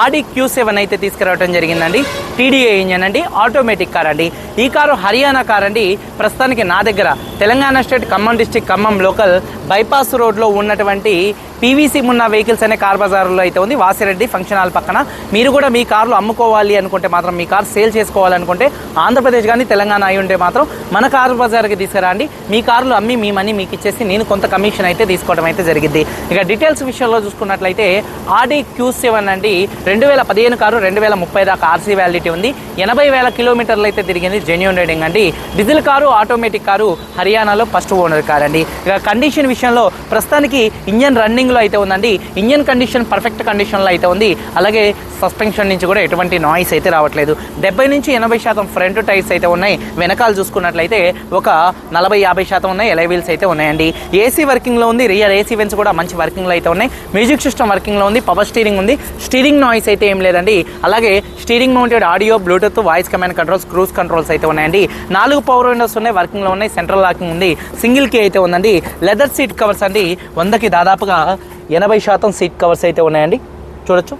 Audi Q seven అయితే తీసుకురావడం జరిగిందండి. టీడీఏ ఇంజన్ అండి ఆటోమేటిక్ కార్ అండి. ఈ కారు హర్యానా కార్ అండి. ప్రస్తుతానికి నా దగ్గర Telangana state Khammam district Khammam local bypass రోడ్లో ఉన్నటువంటి పీవీసీ మున్న వెహికల్స్ అనే కార్ బజార్లో అయితే ఉంది. వాసిరెడ్డి ఫంక్షన్ హాల్ పక్కన. మీరు కూడా మీ కార్లు అమ్ముకోవాలి అనుకుంటే మాత్రం మీ కార్ సేల్ చేసుకోవాలనుకుంటే ఆంధ్రప్రదేశ్ కానీ తెలంగాణ అయి ఉంటే మాత్రం మన కార్ బజార్కి తీసుకురండి మీ కార్లు అమ్మి మీ మనీ మీకు ఇచ్చేసి నేను కొంత కమిషన్ అయితే తీసుకోవడం అయితే జరిగింది. ఇక డీటెయిల్స్ విషయంలో చూసుకున్నట్లయితే ఆడి క్యూ సెవెన్ అండి. రెండు వేల పదిహేను కారు రెండు వేల ముప్పై దాకా ఆర్సీ వ్యాలిడిటీ ఉంది. ఎనభై వేల కిలోమీటర్లు అయితే తిరిగింది జెన్యున్ రైడింగ్ అండి. డీజిల్ కారు ఆటోమేటిక్ కారు హర్యానాలో ఫస్ట్ ఓనర్ కార్ అండి. ఇక కండిషన్ విషయంలో ప్రస్తుతానికి ఇంజన్ రన్నింగ్లో అయితే ఉందండి. ఇంజన్ కండిషన్ పర్ఫెక్ట్ కండిషన్లో అయితే ఉంది. అలాగే సస్పెన్షన్ నుంచి కూడా ఎటువంటి నాయిస్ అయితే రావట్లేదు. డెబ్బై నుంచి ఎనభై శాతం ఫ్రంట్ టైర్స్ అయితే ఉన్నాయి. వెనకాల చూసుకున్నట్లయితే ఒక నలభై యాభై శాతం ఉన్నాయి. ఎలై వీల్స్ అయితే ఉన్నాయండి. ఏసీ వర్కింగ్లో ఉంది. రియర్ ఏసీ వెన్స్ కూడా మంచి వర్కింగ్లో అయితే ఉన్నాయి. మ్యూజిక్ సిస్టమ్ వర్కింగ్లో ఉంది. పవర్ స్టీరింగ్ ఉంది. స్టీరింగ్ నాయిస్ అయితే ఏం లేదండి. అలాగే steering mounted audio Bluetooth voice command controls cruise controls అయితే ఉన్నాయండి. నాలుగు పవర్ విండోస్ ఉన్నాయి వర్కింగ్లో ఉన్నాయి సెంట్రల్ లాకింగ్ ఉంది సింగిల్ కీ అయితే ఉందండి. లెదర్ సీట్ కవర్స్ అండి వందకి దాదాపుగా ఎనభై శాతం సీట్ కవర్స్ అయితే ఉన్నాయండి. చూడొచ్చు.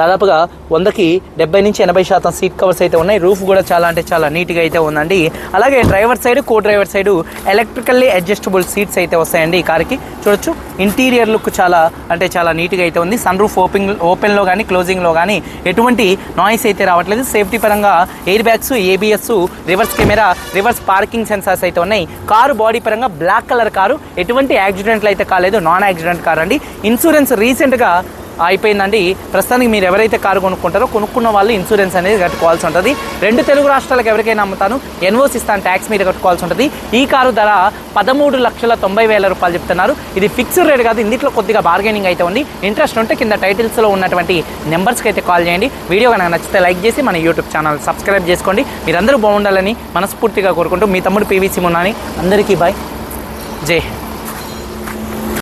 దాదాపుగా వందకి డెబ్బై నుంచి ఎనభై శాతం సీట్ కవర్స్ అయితే ఉన్నాయి. రూఫ్ కూడా చాలా అంటే చాలా నీట్గా అయితే ఉందండి. అలాగే driver side co driver side electrically adjustable seats అయితే వస్తాయండి ఈ కార్కి. చూడొచ్చు ఇంటీరియర్ లుక్ చాలా అంటే చాలా నీట్గా అయితే ఉంది. సన్ రూఫ్ ఓపెన్ ఓపెన్లో కానీ క్లోజింగ్లో కానీ ఎటువంటి నాయిస్ అయితే రావట్లేదు. సేఫ్టీ పరంగా air bags ABS reverse camera reverse parking sensors అయితే ఉన్నాయి. కారు బాడీ పరంగా బ్లాక్ కలర్ కారు. ఎటువంటి యాక్సిడెంట్లు అయితే కాలేదు. నాన్ యాక్సిడెంట్ కార్ అండి. ఇన్సూరెన్స్ రీసెంట్గా అయిపోయిందండి. ప్రస్తుతానికి మీరు ఎవరైతే కారు కొనుక్కుంటారో కొనుక్కున్న వాళ్ళు ఇన్సూరెన్స్ అనేది కట్టుకోవాల్సి ఉంటుంది. రెండు తెలుగు రాష్ట్రాలకు ఎవరికైనా అమ్ముతాను ఎన్ఓసి ఇస్తాను ట్యాక్స్ మీద కట్టుకోవాల్సి ఉంటుంది. ఈ కారు ధర పదమూడు లక్షల తొంభై వేల రూపాయలు చెప్తున్నారు. ఇది ఫిక్స్డ్ రేట్ కాదు ఇందులో కొద్దిగా బార్గెనింగ్ అయితే ఉంది. ఇంట్రెస్ట్ ఉంటే కింద టైటిల్స్లో ఉన్నటువంటి నెంబర్స్కి అయితే కాల్ చేయండి. వీడియో కనుక నచ్చితే లైక్ చేసి మన యూట్యూబ్ ఛానల్ సబ్స్క్రైబ్ చేసుకోండి. మీరందరూ బాగుండాలని మనస్ఫూర్తిగా కోరుకుంటూ మీ తమ్ముడు పీవీసీ ఉన్నాని అందరికీ బాయ్ జై హింద్.